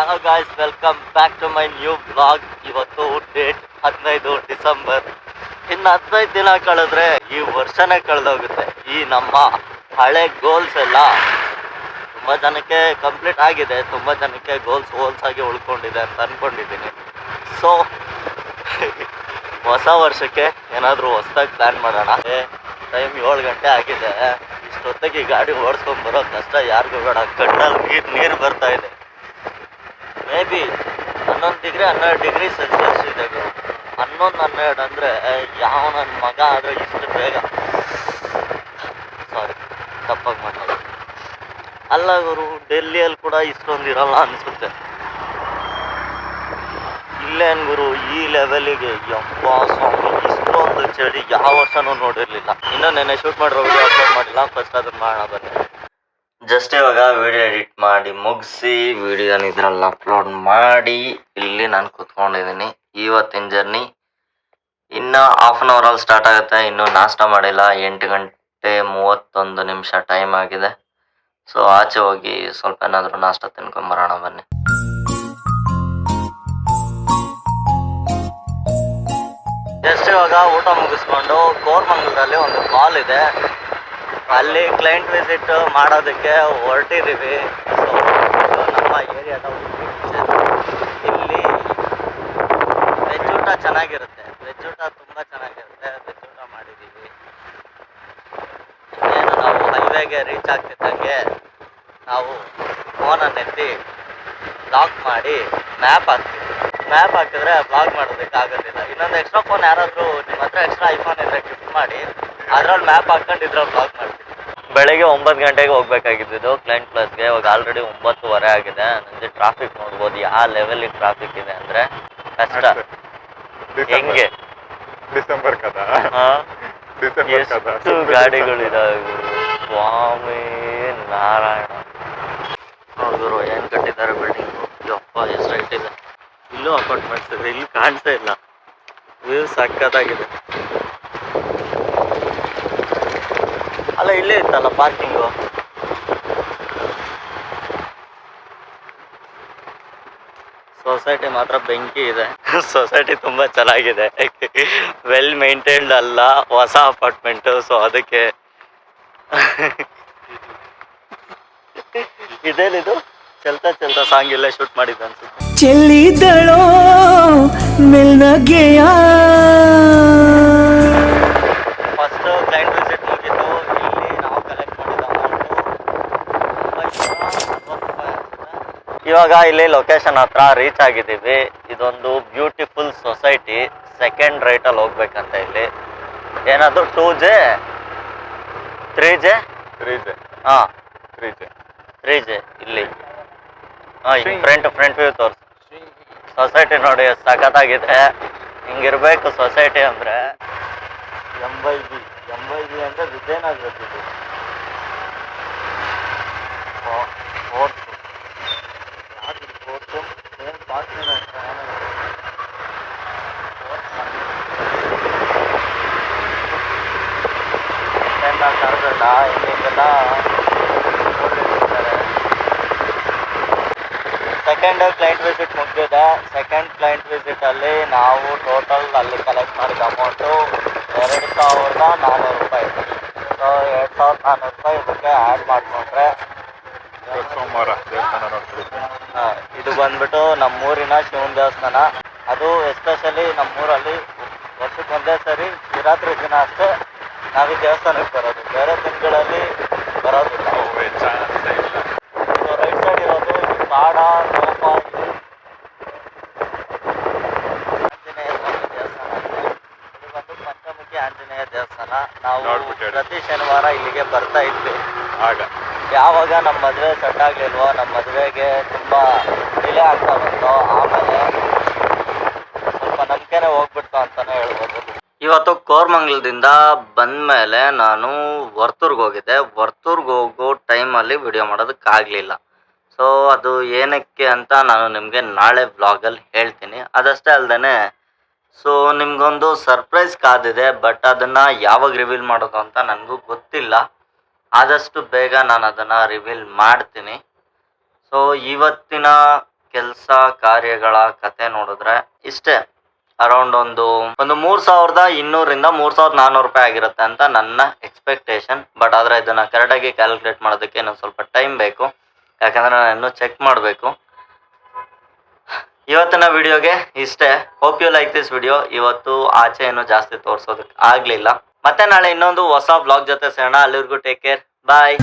Hello guys welcome back to my new blog ಇವತ್ತು date ಹದಿನೈದು December. ಇನ್ನು ಹದಿನೈದು ದಿನ ಕಳೆದ್ರೆ ಈ ವರ್ಷನೇ ಕಳೆದೋಗುತ್ತೆ. ಈ ನಮ್ಮ ಹಳೆ ಗೋಲ್ಸ್ ಎಲ್ಲ ತುಂಬ ಜನಕ್ಕೆ ಕಂಪ್ಲೀಟ್ ಆಗಿದೆ. ತುಂಬ ಜನಕ್ಕೆ ಗೋಲ್ಸ್ ಹೋಲ್ಸ್ ಆಗಿ ಉಳ್ಕೊಂಡಿದೆ ಅಂತ ಅಂದ್ಕೊಂಡಿದ್ದೀನಿ ಸೊ ಹೊಸ ವರ್ಷಕ್ಕೆ ಏನಾದರೂ ಹೊಸದಾಗಿ ಪ್ಲ್ಯಾನ್ ಮಾಡೋಣ. ಟೈಮ್ ಏಳು ಗಂಟೆ ಆಗಿದೆ. ಇಷ್ಟೊತ್ತಿಗೆ ಗಾಡಿ ಓಡಿಸ್ಕೊಂಡು ಬರೋ ಕಷ್ಟ ಯಾರಿಗೂ ಬೇಡ. ಕಣ್ಣಲ್ಲಿ ನೀರು ಬರ್ತಾ ಇದೆ. ಮೇ ಬಿ ಹನ್ನೊಂದು ಡಿಗ್ರಿ ಹನ್ನೆರಡು ಡಿಗ್ರಿ ಸೆಲ್ಸಿಯಸ್ ಇದೆ ಹನ್ನೊಂದು, ಹನ್ನೆರಡು ಅಂದರೆ ಯಾವ ನನ್ನ ಮಗ ಆದರೆ ಇಷ್ಟು ಬೇಗ. ಸಾರಿ ತಪ್ಪಾಗಿ ಮಾತಾಡೋದು. ಅಲ್ಲ ಗುರು, ಡೆಲ್ಲಿಯಲ್ಲಿ ಕೂಡ ಇಷ್ಟೊಂದು ಇರಲ್ಲ ಅನಿಸುತ್ತೆ. ಇಲ್ಲೇನು ಗುರು, ಈ ಲೆವೆಲಿಗೆ ಯಪ್ಪ ಸ್ವಾಮಿ, ಇಷ್ಟೊಂದು ಚಳಿ ಯಾವ ವರ್ಷನೂ ನೋಡಿರಲಿಲ್ಲ. ಇನ್ನೂ ನೆನ್ನೆ ಶೂಟ್ ಮಾಡಿರೋ ವಿಡಿಯೋ ಅಪ್ಲೋಡ್ ಮಾಡಿಲ್ಲ ಫಸ್ಟ್ ಅದನ್ನು ಮಾಡೋಣ ಬನ್ನಿ. ಜಸ್ಟ್ ಇವಾಗ ವಿಡಿಯೋ ಎಡಿಟ್ ಮಾಡಿ ಮುಗಿಸಿ ವಿಡಿಯೋನ ಇದ್ರಲ್ಲಿ ಅಪ್ಲೋಡ್ ಮಾಡಿ, ಇಲ್ಲಿ ನಾನು ಕೂತ್ಕೊಂಡಿದ್ದೀನಿ ಇವತ್ತಿನ ಜರ್ನಿ ಇನ್ನು ಹಾಫ್ ಆನ್ ಅವರಲ್ಲಿ ಸ್ಟಾರ್ಟ್ ಆಗುತ್ತೆ. ಇನ್ನೂ ನಾಷ್ಟ ಮಾಡಿಲ್ಲ. ಎಂಟು ಗಂಟೆ ಮೂವತ್ತೊಂದು ನಿಮಿಷ ಟೈಮ್ ಆಗಿದೆ. ಸೊ ಆಚೆ ಹೋಗಿ ಸ್ವಲ್ಪ ಏನಾದರೂ ನಾಷ್ಟ ತಿನ್ಕೊಂಬರೋಣ ಬನ್ನಿ. ಜಸ್ಟ್ ಇವಾಗ ಊಟ ಮುಗಿಸ್ಕೊಂಡು ಕೋರ್ಮಂಗಲದಲ್ಲಿ ಒಂದು ಕಾಲ್ ಇದೆ. ಅಲ್ಲಿ ಕ್ಲೈಂಟ್ ವಿಸಿಟ್ ಮಾಡೋದಕ್ಕೆ ಹೊರಟಿದ್ದೀವಿ ಸೊ ನಮ್ಮ ಏರಿಯಾದ ಇಲ್ಲಿ ವೆಜ್ ಊಟ ಚೆನ್ನಾಗಿರುತ್ತೆ. ವೆಜ್ ಊಟ ತುಂಬ ಚೆನ್ನಾಗಿರುತ್ತೆ. ವೆಜ್ ಊಟ ಮಾಡಿದ್ದೀವಿ ಇನ್ನೇನು ನಾವು ಹೈವೇಗೆ ರೀಚ್ ಆಗ್ತಿದ್ದಂಗೆ ನಾವು ಫೋನನ್ನು ಎತ್ತಿ ಲಾಕ್ ಮಾಡಿ ಮ್ಯಾಪ್ ಹಾಕ್ತೀವಿ ಮ್ಯಾಪ್ ಹಾಕಿದ್ರೆ ಬ್ಲಾಗ್ ಮಾಡೋದಕ್ಕೆ ಆಗೋದಿಲ್ಲ. ಇನ್ನೊಂದು ಎಕ್ಸ್ಟ್ರಾ ಫೋನ್ ಯಾರಾದರೂ ನಿಮ್ಮ ಹತ್ರ ಎಕ್ಸ್ಟ್ರಾ ಐಫೋನ್ ಇದ್ರೆ ಗಿಫ್ಟ್ ಮಾಡಿ, ಅದ್ರಲ್ಲಿ ಮ್ಯಾಪ್ ಹಾಕ್ಕೊಂಡು ಇದ್ರಲ್ಲಿ ಬ್ಲಾಗ್ ಮಾಡ್ತೀವಿ ಬೆಳಗ್ಗೆ ಒಂಬತ್ತು ಗಂಟೆಗೆ ಹೋಗ್ಬೇಕಾಗಿದ್ದು ಕ್ಲೈಂಟ್ ಪ್ಲಸ್ಗೆ ಇವಾಗ ಆಲ್ರೆಡಿ ಒಂಬತ್ತುವರೆ ಆಗಿದೆ. ನನಗೆ ಟ್ರಾಫಿಕ್ ನೋಡ್ಬೋದು. ಯಾವ ಲೆವೆಲ್ ಟ್ರಾಫಿಕ್ ಇದೆ ಅಂದ್ರೆ ಕಷ್ಟ. ಹೆಂಗೆ? ಡಿಸೆಂಬರ್ ಕದಾ ಇದಾವೆ ಎಷ್ಟು ಗಾಡಿಗಳಿದಾವೆ. ಸ್ವಾಮಿ ನಾರಾಯಣ. ನೋಡಿದ್ರು ಏನ್ ಕಟ್ಟಿದ್ದಾರೆ ಬಿಲ್ಡಿಂಗ್ ಯಪ್ಪ ಎಷ್ಟು ಹೈಟ್ ಇದೆ? ಇಲ್ಲೂ ಅಪಾರ್ಟ್ಮೆಂಟ್ಸ್ ಇದೆ. ಇಲ್ಲಿ ಕಾಣಿಸ್ತಾ ಇಲ್ಲ. ವ್ಯೂ ಸಖತ್ತಾಗಿದೆ. ಅಲ್ಲ ಇಲ್ಲೇ ಇತ್ತಲ್ಲ ಪಾರ್ಕಿಂಗು ಸೊಸೈಟಿ ಮಾತ್ರ ಬೆಂಕಿ ಇದೆ. ಸೊಸೈಟಿ ತುಂಬಾ ಚೆನ್ನಾಗಿದೆ. ವೆಲ್ ಮೇಂಟೈನ್ಡ್ ಅಲ್ಲ ಹೊಸ ಅಪಾರ್ಟ್ಮೆಂಟ್ ಸೊ ಅದಕ್ಕೆ. ಇದೇನಿದು? ಚಲ್ತಾ ಚಲ್ತಾ ಸಾಂಗ್ ಇಲ್ಲೇ ಶೂಟ್ ಮಾಡಿದ್ದ ಅನ್ಸುತ್ತೆ. ಚೆಲ್ಲಿದಳೋ ಮೆಲ್ನಗೆಯ ಫಸ್ಟ್ ಕ್ಲೈಂಟ್ ವಿಸಿಟ್ ಮುಗಿತು ಇಲ್ಲಿ ನಾವು ಕಲೆಕ್ಟ್ ಮಾಡಿದ ಅಮೌಂಟು ಇವಾಗ ಇಲ್ಲಿ ಲೊಕೇಶನ್ ಹತ್ರ ರೀಚ್ ಆಗಿದ್ದೀವಿ. ಇದೊಂದು ಬ್ಯೂಟಿಫುಲ್ ಸೊಸೈಟಿ ಸೆಕೆಂಡ್ ರೈಟಲ್ಲಿ ಹೋಗ್ಬೇಕಂತ ಇಲ್ಲಿ. ಏನಾದ್ರು two J three J three J ಹಾಂ. ಹಾ ತ್ರೀ ಜೆ ಇಲ್ಲಿ. ಹಾಂ ಫ್ರಂಟ್ ಫ್ರಂಟ್ ವ್ಯೂ ತೋರಿಸು. ಸೊಸೈಟಿ ನೋಡಿ ಸಖತ್ತಾಗಿದೆ. ಹಿಂಗಿರ್ಬೇಕು ಸೊಸೈಟಿ ಅಂದ್ರೆ. ಎಂಬೈ ಬಿ ಎಂಬೈ ಬಿ ಅಂದ್ರೆ ವಿಜಯನಗರದ್ದು ಕರೆದಲ್ಲ ಹಿಂಗೆಲ್ಲ ಸೆಕೆಂಡ್ ಕ್ಲೈಂಟ್ ವಿಸಿಟ್ ಮುಗಿದಿದೆ. ಸೆಕೆಂಡ್ ಕ್ಲೈಂಟ್ ವಿಸಿಟ್ ಅಲ್ಲಿ ನಾವು ಟೋಟಲ್ ಅಲ್ಲಿ ಕಲೆಕ್ಟ್ ಮಾಡಿದ ಅಮೌಂಟು ಎರಡು ಸಾವಿರದ ನಾನ್ನೂರು ರೂಪಾಯಿ. ಸೊ ಎರಡು ಸಾವಿರದ ನಾನ್ನೂರು ರೂಪಾಯಿ ಇದಕ್ಕೆ ಆ್ಯಡ್ ಮಾಡಿಕೊಂಡ್ರೆ ಸೋಮವಾರ ಇದು ಬಂದ್ಬಿಟ್ಟು ನಮ್ಮೂರಿನ ಶಿವನ ದೇವಸ್ಥಾನ. ಅದು ಎಸ್ಪೆಷಲಿ ನಮ್ಮೂರಲ್ಲಿ ವರ್ಷಕ್ಕೆ ಒಂದೇ ಸರಿ ಶಿವರಾತ್ರಿ ದಿನ ಅಷ್ಟೇ. ನಾವು ದೇವಸ್ಥಾನಕ್ಕೆ ಬರೋದು. ಬೇರೆ ದಿನಗಳಲ್ಲಿ ಬರೋದು ರೈಟ್ ಸೈಡ್ ಇರೋದು ಕಾಡ ಗೋಪ ಆಂಜನೇಯ ಸ್ವಾಮಿ ದೇವಸ್ಥಾನ ಇದೆ. ಇದು ಬಂದು ಪಂಚಮುಖಿ ಆಂಜನೇಯ ದೇವಸ್ಥಾನ. ನಾವು ಪ್ರತಿ ಶನಿವಾರ ಇಲ್ಲಿಗೆ ಬರ್ತಾ ಇದ್ವಿ. ಆಗ. ಯಾವಾಗ ನಮ್ಮ ಮದುವೆ ಸೆಟ್ ಆಗ್ಲಿಲ್ವೋ ನಮ್ಮ ಮದುವೆಗೆ ತುಂಬಾ ಡಿಲೇ ಆಗ್ತಾ ಕೋರ್ಮಂಗ್ಲದಿಂದ ಬಂದಮೇಲೆ ನಾನು ವರ್ತೂರ್ಗೆ ಹೋಗಿದ್ದೆ. ವರ್ತೂರ್ಗೆ ಹೋಗೋ ಟೈಮಲ್ಲಿ ವಿಡಿಯೋ ಮಾಡೋದಕ್ಕಾಗಲಿಲ್ಲ ಸೊ ಅದು ಏನಕ್ಕೆ ಅಂತ ನಾನು ನಿಮಗೆ ನಾಳೆ ಬ್ಲಾಗಲ್ಲಿ ಹೇಳ್ತೀನಿ. ಅದಷ್ಟೇ ಅಲ್ಲದೆ ಸೊ ನಿಮಗೊಂದು ಸರ್ಪ್ರೈಸ್ ಕಾದಿದೆ ಬಟ್ ಅದನ್ನು ಯಾವಾಗ ರಿವೀಲ್ ಮಾಡೋದು ಅಂತ ನನಗೂ ಗೊತ್ತಿಲ್ಲ. ಆದಷ್ಟು ಬೇಗ ನಾನು ಅದನ್ನು ರಿವೀಲ್ ಮಾಡ್ತೀನಿ. ಸೊ ಇವತ್ತಿನ ಕೆಲಸ, ಕಾರ್ಯಗಳ ಕತೆ ನೋಡಿದ್ರೆ ಇಷ್ಟೇ. ಅರೌಂಡ್ ಒಂದು ಒಂದು ಮೂರ್ ಸಾವಿರದ ಇನ್ನೂರಿಂದ ಮೂರ್ ಸಾವಿರದ ನಾನ್ನೂರು ರೂಪಾಯಿ ಆಗಿರುತ್ತೆ ಅಂತ ನನ್ನ ಎಕ್ಸ್ಪೆಕ್ಟೇಷನ್ ಬಟ್ ಆದ್ರೆ ಇದನ್ನ ಕರೆಕ್ಟಾಗಿ ಕ್ಯಾಲ್ಕುಲೇಟ್ ಮಾಡೋದಕ್ಕೆ ಇನ್ನೊಂದು ಸ್ವಲ್ಪ ಟೈಮ್ ಬೇಕು. ಯಾಕಂದ್ರೆ ನಾನು ಚೆಕ್ ಮಾಡಬೇಕು. ಇವತ್ತಿನ ವಿಡಿಯೋಗೆ ಇಷ್ಟೇ. Hope you like this video ಇವತ್ತು ಆಚೆ ಏನು ಜಾಸ್ತಿ ತೋರಿಸೋದಕ್ಕೆ ಆಗ್ಲಿಲ್ಲ. ಮತ್ತೆ ನಾಳೆ ಇನ್ನೊಂದು ಹೊಸ ಬ್ಲಾಗ್ ಜೊತೆ ಸೇರೋಣ. ಅಲ್ಲಿವರೆಗೂ ಟೇಕ್ ಕೇರ್ ಬಾಯ್